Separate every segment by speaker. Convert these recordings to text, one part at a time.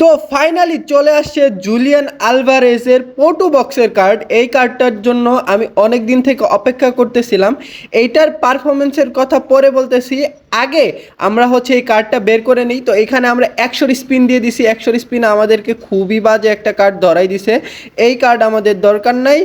Speaker 1: তো ফাইনালি চলে আসছে জুলিয়ান আলভারেসের পোটু বক্সের কার্ড এই কার্ডটার জন্য আমি অনেক দিন থেকে অপেক্ষা করতেছিলাম। এইটার পারফরমেন্সের কথা পরে বলতেছি। আগে আমরা হচ্ছে এই কার্ডটা বের করে নিই। তো এখানে আমরা একশোর স্পিন দিয়ে দিছি। একশোর স্পিন আমাদেরকে খুবই বাজে একটা কার্ড ধরাই দিছে। এই কার্ড আমাদের দরকার নাই।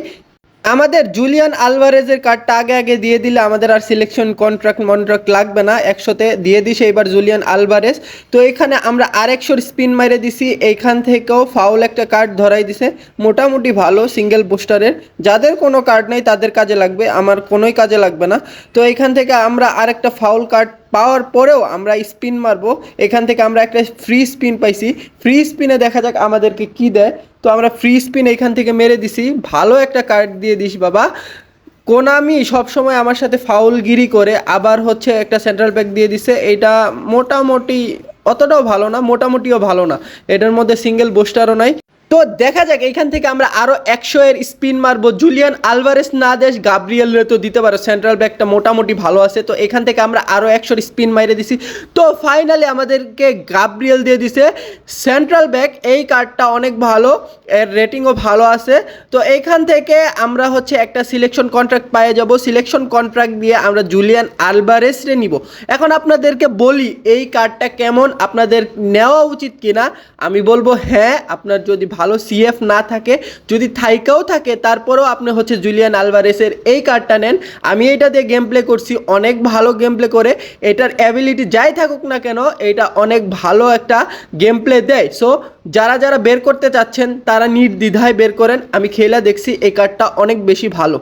Speaker 1: আমাদের জুলিয়ান আলভারেজের কার্ডটা আগে আগে দিয়ে দিলে আমাদের আর সিলেকশন কন্ট্রাক্ট মন্ট্রাক্ট লাগবে না, একশোতে দিয়ে দিছে এবার জুলিয়ান আলভারেজ। তো এখানে আমরা আরেকশোর স্পিন মারে দিছি, এইখান থেকেও ফাউল একটা কার্ড ধরাই দিছে। মোটামুটি ভালো সিঙ্গেল বুস্টারের যাদের কোনো কার্ড নেই তাদের কাজে লাগবে, আমার কোনোই কাজে লাগবে না। তো এখান থেকে আমরা আরেকটা ফাউল কার্ড পাওয়ার পরেও আমরা স্পিন মারবো। এখান থেকে আমরা একটা ফ্রি স্পিন পাইছি। ফ্রি স্পিনে দেখা যাক আমাদেরকে কি দেয়। তো আমরা ফ্রি স্পিন এখান থেকে মেরে দিছি। ভালো একটা কার্ড দিয়ে দিস বাবা। কোনামি সবসময় আমার সাথে ফাউলগিরি করে। আবার হচ্ছে একটা সেন্ট্রাল ব্যাক দিয়ে দিছে। এটা মোটামুটি অতটাও ভালো না, মোটামুটিও ভালো না। এটার মধ্যে সিঙ্গেল বুস্টারও নাই। তো দেখা যাক, এইখান থেকে আমরা আরও একশো এর স্পিন মারবো। জুলিয়ান আলভারেস না দেশ গাব্রিয়েল তো দিতে পারো। সেন্ট্রাল ব্যাকটা মোটামুটি ভালো আছে। তো এখান থেকে আমরা আরও একশোর স্পিন মাইরে দিছি। তো ফাইনালি আমাদেরকে গাব্রিয়েল দিয়ে দিছে। সেন্ট্রাল ব্যাক এই কার্ডটা অনেক ভালো। এর রেটিংও ভালো আছে। তো এইখান থেকে আমরা হচ্ছে একটা সিলেকশন কন্ট্রাক্ট পেয়ে যাব। সিলেকশন কন্ট্রাক্ট দিয়ে আমরা জুলিয়ান আলভারেস রে নিব। এখন আপনাদেরকে বলি, এই কার্ডটা কেমন? আপনাদের নেওয়া উচিত কিনা? আমি বলব হ্যাঁ আপনার যদি ভালো সিএফ না থাকে, যদি থাইকাও থাকে, তারপরেও আপনি হচ্ছে জুলিয়ান আলভারেসের এই কার্ডটা নেন। আমি এটা দিয়ে গেম প্লে করছি, অনেক ভালো গেম প্লে করে। এটার অ্যাবিলিটি যাই থাকুক না কেন, এটা অনেক ভালো একটা গেম প্লে দেয়। সো যারা যারা বের করতে চাচ্ছেন, তারা নির্দ্বিধায় বের করেন। আমি খেলা দেখছি, এই কার্ডটা অনেক বেশি ভালো।